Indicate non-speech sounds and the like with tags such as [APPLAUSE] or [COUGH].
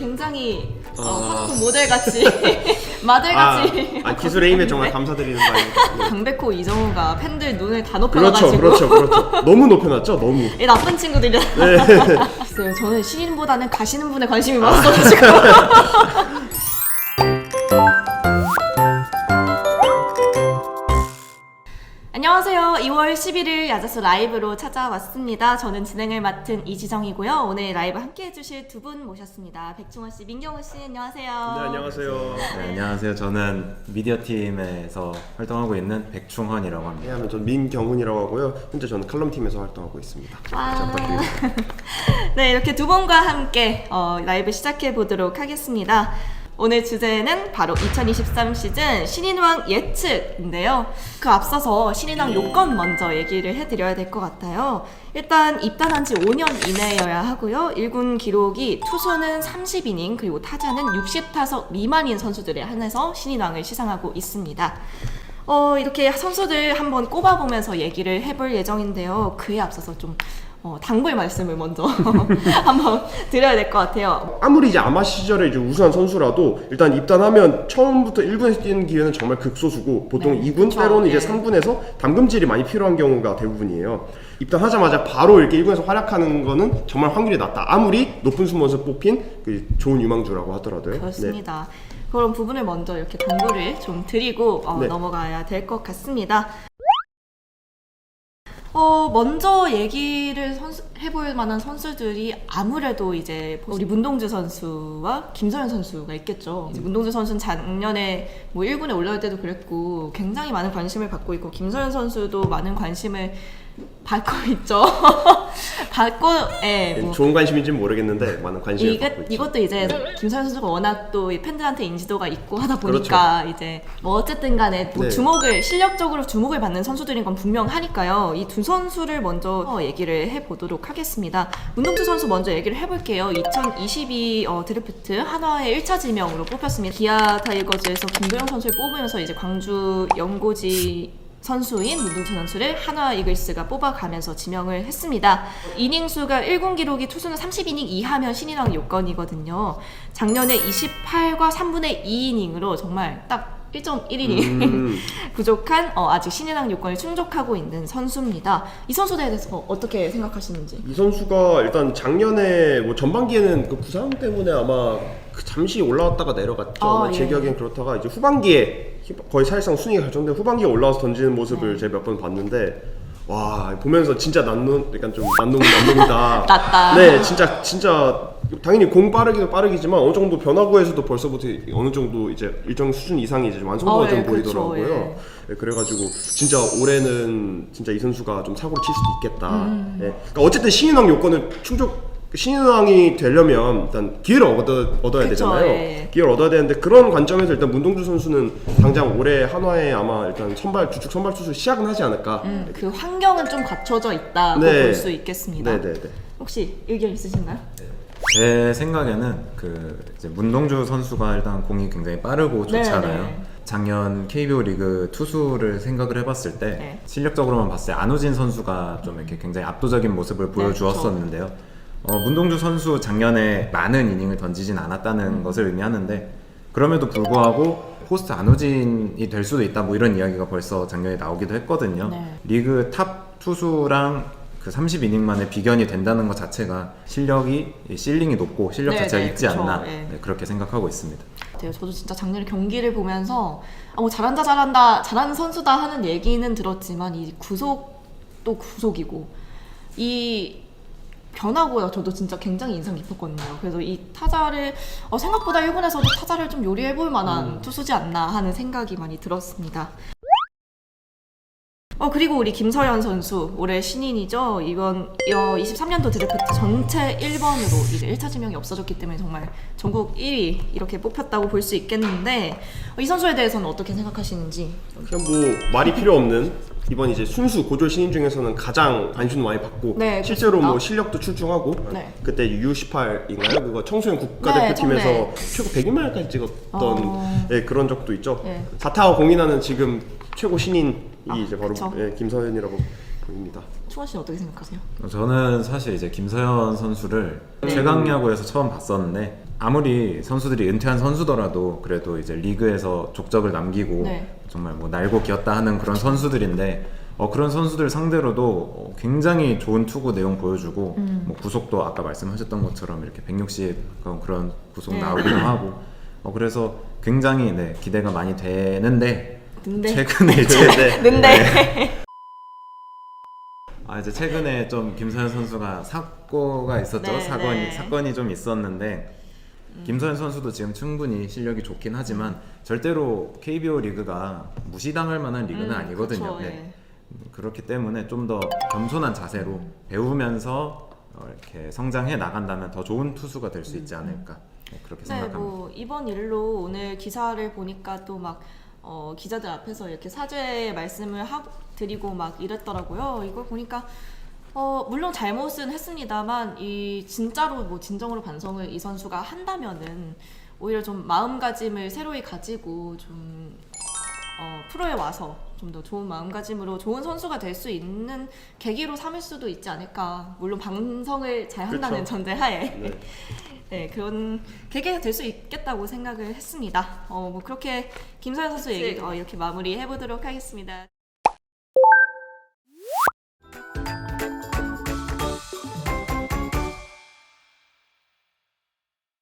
굉장히 어, 아. 화장품 모델같이 [LAUGHS] 마들같이 아, 아, 기술의 힘에 정말 감사드리는 바입니다. [LAUGHS] 네. 강백호 이정우가 팬들 눈을 다 그렇죠, 높여가지고 그렇죠, 그렇죠. [LAUGHS] 너무 높여놨죠, 너무. 이 나쁜 친구들이라. 네. 글쎄요, 저는 신인보다는 가시는 분에 관심이 많았어가지고. 2월 11일 야자수 라이브로 찾아왔습니다. 저는 진행을 맡은 이지정이고요. 오늘 라이브 함께 해주실 두 분 모셨습니다. 백충원 씨, 민경훈 씨, 안녕하세요. 네, 안녕하세요. 네, 안녕하세요. 저는 미디어 팀에서 활동하고 있는 백충헌이라고 합니다. 안녕하면 전 민경훈이라고 하고요. 현재 저는 칼럼 팀에서 활동하고 있습니다. 와. 잘 부탁드립니다. [LAUGHS] 네, 이렇게 두 분과 함께 어, 라이브 시작해 보도록 하겠습니다. 오늘 주제는 바로 2023 시즌 신인왕 예측인데요. 그 앞서서 신인왕 요건 먼저 얘기를 해드려야 될 것 같아요. 일단 입단한 지 5년 이내여야 하고요. 1군 기록이 투수는 30이닝 그리고 타자는 60타석 미만인 선수들에 한해서 신인왕을 시상하고 있습니다. 어, 이렇게 선수들 한번 꼽아보면서 얘기를 해볼 예정인데요. 그에 앞서서 좀 어, 당부의 말씀을 먼저 [LAUGHS] 한번 드려야 될 것 같아요. 아무리 이제 아마 시절에 이제 우수한 선수라도 일단 입단하면 처음부터 1군에서 뛰는 기회는 정말 극소수고 보통 네, 2군 그쵸. 때로는 이제 네. 3군에서 담금질이 많이 필요한 경우가 대부분이에요. 입단하자마자 바로 이렇게 1군에서 활약하는 거는 정말 확률이 낮다. 아무리 높은 수모에서 뽑힌 그 좋은 유망주라고 하더라도요. 네. 그렇습니다. 그런 부분을 먼저 이렇게 당부를 좀 드리고 어, 네. 넘어가야 될 것 같습니다. 어, 먼저 얘기를 선수- 해볼 만한 선수들이 아무래도 이제 우리 문동주 선수와 김서현 선수가 있겠죠. 이제 문동주 선수는 작년에 뭐 1군에 올라올 때도 그랬고 굉장히 많은 관심을 받고 있고 김서현 선수도 많은 관심을 받고 [LAUGHS] 있죠. 받고, 예, 네, 뭐 좋은 관심인지는 모르겠는데 많은 관심을 이게, 받고 있죠. 이것도 이제 김서현 선수가 워낙 또이 팬들한테 인지도가 있고 하다 그렇죠. 보니까 이제 뭐 어쨌든 간에 뭐 네. 주목을 실력적으로 주목을 받는 선수들인 건 분명하니까요. 이 두 선수를 먼저 어, 얘기를 해보도록 하겠습니다. 문동주 선수 먼저 얘기를 해볼게요. 2022 어, 드래프트 한화의 1차 지명으로 뽑혔습니다. 기아 타이거즈에서 김도영 선수를 뽑으면서 이제 광주 연고지 선수인 문동주 선수를 한화 이글스가 뽑아가면서 지명을 했습니다. 이닝 수가 1군 기록이 투수는 30이닝 이하면 신인왕 요건이거든요. 작년에 28과 3분의 2이닝으로 정말 딱 1.1이닝 음, [LAUGHS] 부족한 어, 아직 신인왕 요건을 충족하고 있는 선수입니다. 이 선수에 대해서 어떻게 생각하시는지? 이 선수가 일단 작년에 뭐 전반기에는 그 부상 때문에 아마 그 잠시 올라왔다가 내려갔죠. 아, 제 예. 기억엔 그렇다가 이제 후반기에 거의 사실상 순위가 결정된 후반기에 올라와서 던지는 모습을 네. 제가 몇 번 봤는데 와 보면서 진짜 난놈 약간 좀 난놈 난놈이다. 낫다. 네, 진짜 진짜 당연히 공 빠르기도 빠르기지만 어느 정도 변화구에서도 벌써부터 어느 정도 이제 일정 수준 이상이 이제 완성도가 어, 좀 예, 그쵸, 보이더라고요. 네, 그래가지고 진짜 올해는 진짜 이 선수가 좀 사고를 칠 수도 있겠다. 음. 네. 그러니까 어쨌든 신인왕 요건을 충족 신인왕이 되려면 일단 기회를 얻어, 얻어야 그쵸, 되잖아요. 예. 기회를 얻어야 되는데 그런 관점에서 일단 문동주 선수는 당장 올해 한화에 아마 일단 선발 주축 선발 투수 시작은 하지 않을까. 음, 그 환경은 좀 갖춰져 있다고 네. 볼 수 있겠습니다. 네네네. 혹시 의견 있으신가요? 제 생각에는 그 이제 문동주 선수가 일단 공이 굉장히 빠르고 네, 좋잖아요. 네. 작년 KBO 리그 투수를 생각을 해봤을 때 네. 실력적으로만 봤을 때 안호진 선수가 좀 이렇게 굉장히 압도적인 모습을 네, 보여주었었는데요. 어, 문동주 선수 작년에 많은 이닝을 던지진 않았다는 음. 것을 의미하는데 그럼에도 불구하고 포스트 안호진이 될 수도 있다 뭐 이런 이야기가 벌써 작년에 나오기도 했거든요. 네. 리그 탑 투수랑 그 30이닝 만에 비견이 된다는 것 자체가 실력이 이 실링이 높고 실력 네, 자체가 네, 있지 그쵸, 않나 예. 네, 그렇게 생각하고 있습니다. 같아요. 저도 진짜 작년에 경기를 보면서 아, 뭐 잘한다 잘한다 잘하는 선수다 하는 얘기는 들었지만 이 구속도 구속이고 이 변화고요. 저도 진짜 굉장히 인상 깊었거든요. 그래서 이 타자를 어, 생각보다 1군에서도 타자를 좀 요리해 볼 만한 투수지 않나 하는 생각이 많이 들었습니다. 어 그리고 우리 김서현 선수 올해 신인이죠. 이번 어, 23년도 드래프트 전체 1번으로 이제 1차 지명이 없어졌기 때문에 정말 전국 1위 이렇게 뽑혔다고 볼 수 있겠는데 어, 이 선수에 대해서는 어떻게 생각하시는지? 그냥 뭐 말이 필요 없는 이번 이제 순수 고졸 신인 중에서는 가장 관심 많이 받고 네, 실제로 그렇습니다. 뭐 실력도 출중하고 네. 그때 U18인가요? 그거 청소년 국가대표팀에서 네, 최고 100일만까지 찍었던 어. 네, 그런 적도 있죠. 네. 사타와 공인하는 지금 최고 신인이 아, 이제 바로 그쵸. 예, 김서현이라고 보입니다. 충원 씨는 어떻게 생각하세요? 저는 사실 이제 김서현 선수를 네. 최강 야구에서 처음 봤었는데 아무리 선수들이 은퇴한 선수더라도 그래도 이제 리그에서 족적을 남기고 네. 정말 뭐 날고 기었다 하는 그런 선수들인데 어, 그런 선수들 상대로도 어, 굉장히 좋은 투구 내용 보여주고 음. 뭐 구속도 아까 말씀하셨던 것처럼 이렇게 160 그런- 구속 네. 나오기도 [CLEARS THROAT] 하고 어, 그래서 굉장히 네, 기대가 많이 되는데 근데 최근에 [LAUGHS] 이제 네. 근데 아 이제 최근에 좀 김서현 선수가 사고가 있었죠. 네, 사건이 네. 사건이 좀 있었는데 김서현 선수도 지금 충분히 실력이 좋긴 하지만 절대로 KBO 리그가 무시당할 만한 리그는 음, 아니거든요. 그쵸, 네. 예. 그렇기 때문에 좀 더 겸손한 자세로 배우면서 어, 이렇게 성장해 나간다면 더 좋은 투수가 될 수 있지 않을까 네, 그렇게 네, 생각합니다. 뭐 이번 일로 오늘 기사를 보니까 또 막 어, 기자들 앞에서 이렇게 사죄의 말씀을 하, 드리고 막 이랬더라고요. 이걸 보니까 어, 물론 잘못은 했습니다만 이 진짜로 뭐 진정으로 반성을 이 선수가 한다면은 오히려 좀 마음가짐을 새로이 가지고 좀 어, 프로에 와서 좀 더 좋은 마음가짐으로 좋은 선수가 될 수 있는 계기로 삼을 수도 있지 않을까. 물론 반성을 잘 한다는 그쵸. 전제하에. 네. [LAUGHS] 네, 그런 계기가 될 수 있겠다고 생각을 했습니다. 어, 뭐 그렇게 김서현 선수 얘기 어, 이렇게 마무리해 보도록 하겠습니다.